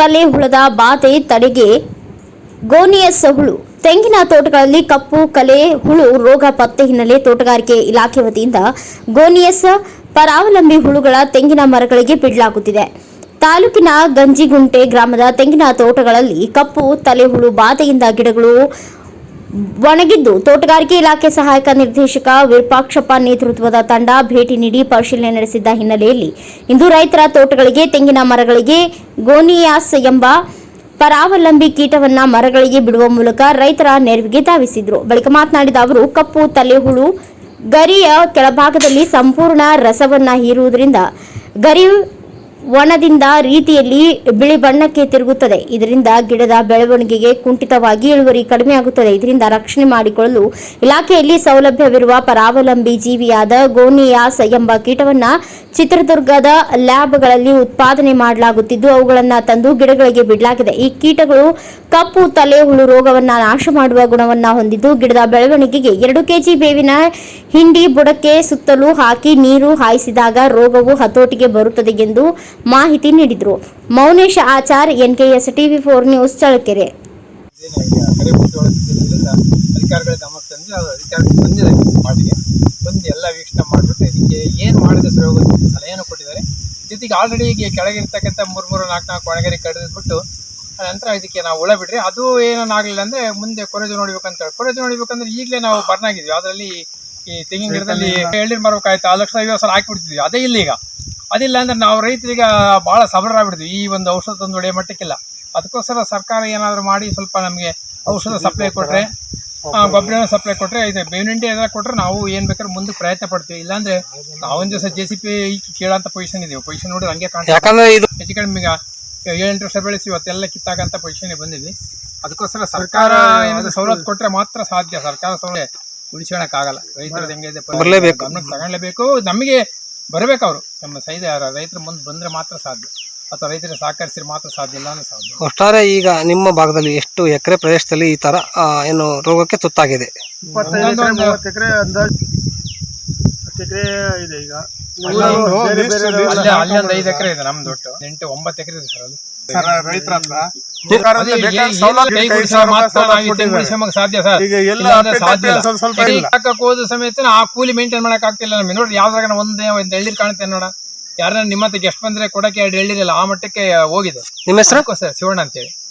ತಲೆ ಹುಳದ ಬಾಧೆ ತಡೆಗೆ ಗೋನಿಯಸ್ ಹುಳು ತೆಂಗಿನ ತೋಟಗಳಲ್ಲಿ ಕಪ್ಪು, ಕಲೆ, ಹುಳು, ರೋಗ, ಪತ್ತೆ ಹಿನ್ನೆಲೆ ತೋಟಗಾರಿಕೆ ಇಲಾಖೆ ವತಿಯಿಂದ ಗೋನಿಯಸ್ ಪರಾವಲಂಬಿ ಹುಳುಗಳ ತೆಂಗಿನ ಮರಗಳಿಗೆ ಬಿಡಲಾಗುತ್ತಿದೆ. ತಾಲೂಕಿನ ಗಂಜಿಗುಂಟೆ ಗ್ರಾಮದ ತೆಂಗಿನ ತೋಟಗಳಲ್ಲಿ ಕಪ್ಪು, ತಲೆ ಹುಳು, ಬಾಧೆಯಿಂದ ಗಿಡಗಳು ಒಣಗಿದ್ದು ತೋಟಗಾರಿಕೆ ಇಲಾಖೆ ಸಹಾಯಕ ನಿರ್ದೇಶಕ ವಿರೂಪಾಕ್ಷಪ್ಪ ನೇತೃತ್ವದ ತಂಡ ಭೇಟಿ ನೀಡಿ ಪರಿಶೀಲನೆ ನಡೆಸಿದ್ದ ಹಿನ್ನೆಲೆಯಲ್ಲಿ ಇಂದು ರೈತರ ತೋಟಗಳಿಗೆ, ತೆಂಗಿನ ಮರಗಳಿಗೆ ಗೋನಿಯಾಸ್ ಎಂಬ ಪರಾವಲಂಬಿ ಕೀಟವನ್ನ ಮರಗಳಿಗೆ ಬಿಡುವ ಮೂಲಕ ರೈತರ ನೆರವಿಗೆ ಧಾವಿಸಿದ್ರು. ಬಳಿಕ ಮಾತನಾಡಿದ ಅವರು, ಕಪ್ಪು ತಲೆಹುಳು ಗರಿಯ ಕೆಳಭಾಗದಲ್ಲಿ ಸಂಪೂರ್ಣ ರಸವನ್ನ ಹೀರುವುದರಿಂದ ಗರಿ ಒಣದಿಂದ ರೀತಿಯಲ್ಲಿ ಬಿಳಿ ಬಣ್ಣಕ್ಕೆ ತಿರುಗುತ್ತದೆ. ಇದರಿಂದ ಗಿಡದ ಬೆಳವಣಿಗೆಗೆ ಕುಂಠಿತವಾಗಿ ಇಳುವರಿ ಕಡಿಮೆಯಾಗುತ್ತದೆ ಇದರಿಂದ ರಕ್ಷಣೆ ಮಾಡಿಕೊಳ್ಳಲು ಇಲಾಖೆಯಲ್ಲಿ ಸೌಲಭ್ಯವಿರುವ ಪರಾವಲಂಬಿ ಜೀವಿಯಾದ ಗೋನಿಯಾಸ್ ಎಂಬ ಕೀಟವನ್ನ ಚಿತ್ರದುರ್ಗದ ಲ್ಯಾಬ್ಗಳಲ್ಲಿ ಉತ್ಪಾದನೆ ಮಾಡಲಾಗುತ್ತಿದ್ದು, ಅವುಗಳನ್ನು ತಂದು ಗಿಡಗಳಿಗೆ ಬಿಡಲಾಗಿದೆ. ಈ ಕೀಟಗಳು ಕಪ್ಪು, ತಲೆ, ಹುಳು ರೋಗವನ್ನ ನಾಶ ಮಾಡುವ ಗುಣವನ್ನ ಹೊಂದಿದ್ದು, ಗಿಡದ ಬೆಳವಣಿಗೆಗೆ ಎರಡು ಕೆಜಿ ಬೇವಿನ ಹಿಂಡಿ ಬುಡಕ್ಕೆ ಸುತ್ತಲೂ ಹಾಕಿ ನೀರು ಹಾಯಿಸಿದಾಗ ರೋಗವು ಹತೋಟಿಗೆ ಬರುತ್ತದೆ ಎಂದು ಮಾಹಿತಿ ನೀಡಿದರು. Mounesh Achar, NKS TV four news Challakere. ಏನು ಈಗ ಕರೆ ಒಳಗಿದ್ದರಿಂದ ಅಧಿಕಾರಿಗಳ ಗಮನಕ್ಕೆ ತಂದು ಅಧಿಕಾರಿಗಳು ಬಂದಿದೆ ಮಾಡಿಗೆ ಬಂದು ಎಲ್ಲ ವೀಕ್ಷಣೆ ಮಾಡಿಬಿಟ್ಟು ಇದಕ್ಕೆ ಏನು ಮಾಡಿದೆ ಸರ್ ಹೋಗೋದು ಸಲಹೆಯನ್ನು ಕೊಟ್ಟಿದ್ದಾರೆ. ಜೊತೆಗೆ ಆಲ್ರೆಡಿ ಈಗ ಕೆಳಗಿರ್ತಕ್ಕಂಥ ಮೂರು ಮೂರು ನಾಲ್ಕು ನಾಲ್ಕು ಒಣಗರಿ ಕಡಿದ್ಬಿಟ್ಟು ನಂತರ ಇದಕ್ಕೆ ನಾವು ಹುಳ ಬಿಡ್ರಿ. ಅದು ಏನಾಗಲಿಲ್ಲ ಅಂದರೆ ಮುಂದೆ ಕೊರೆದು ನೋಡ್ಬೇಕಂತ ಹೇಳಿ. ನೋಡ್ಬೇಕಂದ್ರೆ ಈಗಲೇ ನಾವು ಬರ್ನಾಗಿದ್ವಿ. ಅದರಲ್ಲಿ ಈ ತೆಂಗಿನ ಗಿಡದಲ್ಲಿ ಎಳ್ನೀರು ಮರಬೇಕಾಯ್ತು ಆ ಲಕ್ಷ ಐವತ್ತು ಸಲ ಹಾಕಿಬಿಡ್ತಿದ್ವಿ ಅದೇ ಇಲ್ಲ ಈಗ. ಅದಿಲ್ಲ ಅಂದ್ರೆ ನಾವು ರೈತರಿಗೆ ಭಾಳ ಸಬಲರಾಗ್ಬಿಡ್ತೀವಿ ಈ ಒಂದು ಔಷಧ ತಂದು ಹೊಡೆಯ ಮಟ್ಟಕ್ಕಿಲ್ಲ. ಅದಕ್ಕೋಸ್ಕರ ಸರ್ಕಾರ ಏನಾದರೂ ಮಾಡಿ ಸ್ವಲ್ಪ ನಮಗೆ ಔಷಧ ಸಪ್ಲೈ ಕೊಟ್ಟರೆ? ಗೊಬ್ಬರ ಸಪ್ಲೈ ಕೊಟ್ಟರೆ ಇದೆ ಬೇವಿನ ಹಿಂಡಿ ಎಲ್ಲ ಕೊಟ್ಟರೆ ನಾವು ಏನು ಬೇಕಾದ್ರೆ ಮುಂದೆ ಪ್ರಯತ್ನ ಪಡ್ತೀವಿ. ಇಲ್ಲಾಂದರೆ ನಾವೊಂದು ದಿವಸ ಜೆ ಸಿ ಪಿ ಕೇಳೋಂಥ ಪೊಸಿಷನ್ ಇದೀವಿ. ಪೊಸಿಷನ್ ನೋಡಿ ಹಂಗೆ ಕಾಣ್ತೀವಿ ಯಾಕಂದ್ರೆ ಇದು ಹೆಚ್ಚು ಕಡಿಮೆ ಈಗ ಏಳೆಂಟು ವರ್ಷ ಬೆಳೆಸಿ ಇವತ್ತೆಲ್ಲ ಕಿತ್ತಾಗಂಥ ಪೊಸಿಷನ್ಗೆ ಬಂದಿದ್ವಿ. ಅದಕ್ಕೋಸ್ಕರ ಸರ್ಕಾರ ಏನಾದರೂ ಸವಲತ್ತು ಕೊಟ್ಟರೆ ಮಾತ್ರ ಸಾಧ್ಯ. ಸರ್ಕಾರ ಸೌಲಭ್ಯ ಉಳಿಸ್ಕೊಳಕ್ಕಾಗಲ್ಲ. ರೈತರದ್ದು ಹೆಂಗೆ ಇದೆ ಗಮನಕ್ಕೆ ತಗೊಳ್ಲೇಬೇಕು ನಮಗೆ ಬರಬೇಕು ಅವರು. ನಮ್ಮ ಸೈದ ರೈತರ ಮುಂದೆ ಬಂದರೆ ಮಾತ್ರ ಸಾಧ್ಯ. ಅಥವಾ ರೈತರಿಗೆ ಸಹಕರಿಸಿದ್ರೆ ಮಾತ್ರ ಸಾಧ್ಯ ಇಲ್ಲ ಸಾಧ್ಯ ಒಟ್ಟಾರೆ ಈಗ ನಿಮ್ಮ ಭಾಗದಲ್ಲಿ ಎಷ್ಟು ಎಕರೆ ಪ್ರದೇಶದಲ್ಲಿ ಈ ತರ ಆ, ಏನು ರೋಗಕ್ಕೆ ತುತ್ತಾಗಿದೆ? ಇಪ್ಪತ್ತೈದು ಎಕರೆ ಅಂದಾಜು ಹತ್ತು ಇದೆ ಈಗ. ಎಲ್ಲರೂ ಬೇರೆ ಬೇರೆ ಅಲ್ಲೇ ಅಲ್ಲಿ ಒಂದು ಐದು ಎಕರೆ ಇದೆ ನಮ್ದು ಒಟ್ಟು. ಎಂಟು ಒಂಬತ್ತು ಎಕರೆ ಇದೆ ಸರ್ ಅಲ್ಲಿ. ಸರ್ ರೈತರ ಹತ್ರ ಸರ್ಕಾರದಿಂದ ಅದೇ ಬೇಕಾದ ಏ- ಸೌಲಭ್ಯ ಕೈ ಕೈ ಮಾತ್ರ ಸೌಲಭ್ಯ ನಾವು ಈ ತೆಂಗು ಕೊಟ್ಟಿದ್ದಾರೆ. ಗುಡಿಸೋಕೆ ಸಾಧ್ಯ ಸರ್. ಈಗ ಎಲ್ಲ ಇಲ್ಲ ಅಂದ್ರೆ ಅಪ್ಡೇಟ್ ಸಾಧ್ಯ ಇಲ್ಲ. ಆಗ್ತಿಲ್ಲ, ಸ್ವಲ್ಪ ಈಗ ಇಲ್ಲ. ಹಾಕಕ್ ಹೋದ ಸಮೇತ ಆ ಕೂಲಿ ಮೇಂಟೈನ್ ಮಾಡಕ್ ಆಗ್ತಿಲ್ಲ ನಮಗೆ. ನೋಡ್ರಿ ಯಾವ್ದ್ರಾಗ ಒಂದೇ ಒಂದ್ ಎಳ್ನೀರು ಕಾಣುತ್ತೆ ನೋಡ. ಯಾರನ್ನ ನಿಮ್ಮ ಗೆಸ್ಟ್ ಬಂದ್ರೆ ಕೊಡಕ್ಕೆ ಎರಡು ಹೇಳಿರಲ್ಲ ಆ ಮಟ್ಟಕ್ಕೆ ಹೋಗಿದೆ. ನಿಮ್ಮ ಹೆಸರು? ಸರ್ ಶಿವಣ್ಣ ಅಂತೇಳಿ.